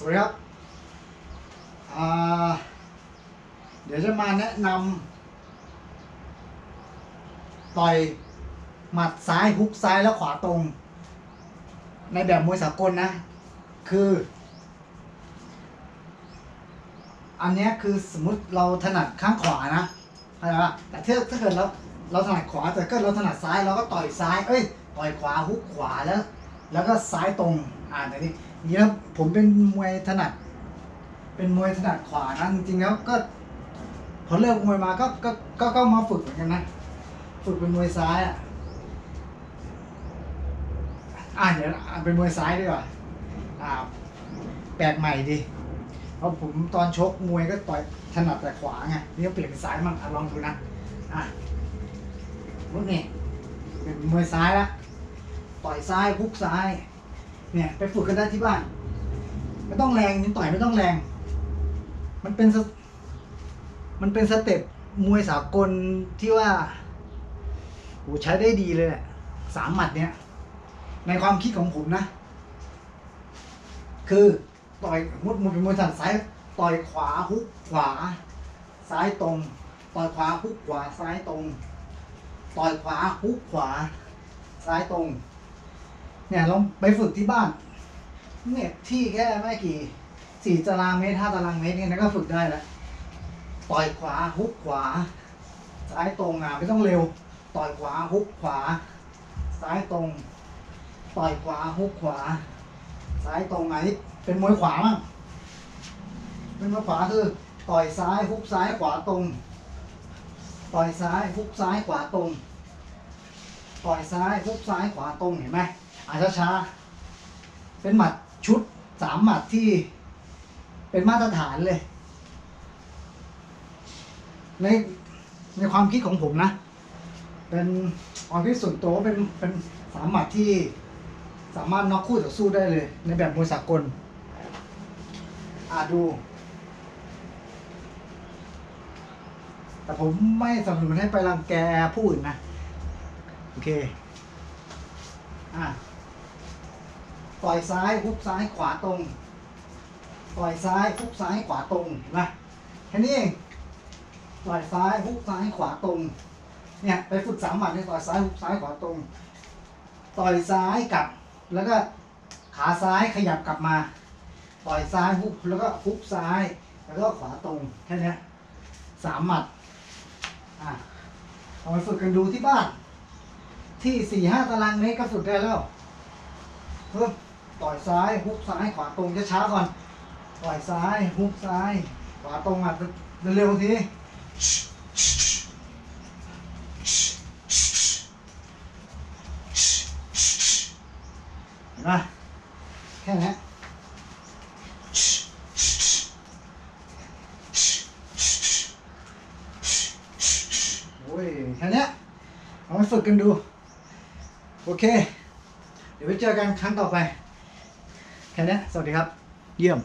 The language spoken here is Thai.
สวัสดีครับ เดี๋ยวจะมาแนะนำต่อยหมัดซ้ายฮุกซ้ายแล้วขวาตรง ในแบบมวยสากลนะ คือ อันนี้คือสมมติเราถนัดข้างขวานะเข้าใจปะแต่ถ้าถ้าเกิดเราเราถนัดขวาแต่ก็เราถนัดซ้ายเราก็ต่อยซ้าย เอ้ย ต่อยขวาฮุกขวาแล้ว แล้วก็ซ้ายตรง อ่าแต่นี่ นี่แล้วผมเป็นมวยถนัด เป็นมวยถนัดขวานะจริงๆแล้วก็ พอเลิกมวยมาก็ก็ก็ก็มาฝึกเหมือนกันนะฝึกเป็นมวยซ้ายอะอ่าเดี๋ยวเป็นมวยซ้ายดีกว่าอ่าแปลกใหม่ดีเพราะผมตอนชกมวยก็ต่อยถนัดแต่ขวาไงนี่ก็เปลี่ยนเป็นซ้ายมั่งอะลองดูนะอะพวกนี้เป็นมวยซ้ายละต่อยซ้ายพุกซ้าย เนี่ยไปฝึกกันได้ที่บ้าน ไม่ต้องแรงนี่ต่อยไม่ต้องแรง มันเป็น มันเป็นสเต็ปมวยสากลที่ว่าโหใช้ได้ดีเลยแหละสามหมัดเนี้ยในความคิดของผมนะ คือต่อยมุดมุดเป็นมวยถนัดซ้ายต่อยขวาฮุกขวา ซ้ายตรง ต่อยขวาฮุกขวาซ้ายตรง ต่อยขวาฮุกขวา ซ้ายตรง เนี่ยลองไปฝึกที่บ้านเนี่ยที่แค่ไม่กี่สี่ตารางเมตรห้าตารางเมตรเนี่ยนะก็ฝึกได้แล้วต่อยขวาฮุกขวา ซ้ายตรงอะไม่ต้องเร็ว ต่อยขวาฮุกขวา ซ้ายตรง ต่อยขวาฮุกขวา ซ้ายตรงอันนี้เป็นมวยขวามั้งเป็นมวยขวาคือ ต่อยซ้ายฮุกซ้ายขวาตรง ต่อยซ้ายฮุกซ้ายขวาตรง ต่อยซ้ายฮุกซ้ายขวาตรงเห็นไหม อะช้าๆเป็นหมัดชุดสามหมัดที่เป็นมาตรฐานเลย ในในความคิดของผมนะ เป็นความคิดส่วนตัวเป็นเป็นสามหมัดที่สามารถน็อกคู่ต่อสู้ได้เลย ในแบบมวยสากล อ่าดู แต่ผมไม่สนับสนุนให้ไปรังแกผู้อื่นนะ โอเค อะ ต่อยซ้ายฮุกซ้ายขวาตรงต่อยซ้ายฮุกซ้ายขวาตรงเห็นไหมแค่นี้เองต่อยซ้ายฮุกซ้ายขวาตรงเนี่ยไปฝึกสามหมัดเนี่ยต่อยซ้ายฮุกซ้ายขวาตรงต่อยซ้ายกลับแล้วก็ขาซ้ายขยับกลับมา ต่อยซ้ายฮุกแล้วก็ฮุกซ้าย แล้วก็ขวาตรงแค่นี้สามหมัดอะเอาไปฝึกกันดูที่บ้าน ที่สี่ห้าตารางเมตรก็ฝึกได้แล้วเพิ่ม ต่อยซ้ายฮุกซ้ายขวาตรงช้าๆก่อนต่อยซ้ายฮุกซ้าย ขวาตรงอะเร็วๆทีนะแค่นี้โอ้ยแค่นี้เอาไปฝึกกันดู โอเค เดี๋ยวไปเจอกันครั้งต่อไป แค่เนี้สวัสดีครับ เยี่ยม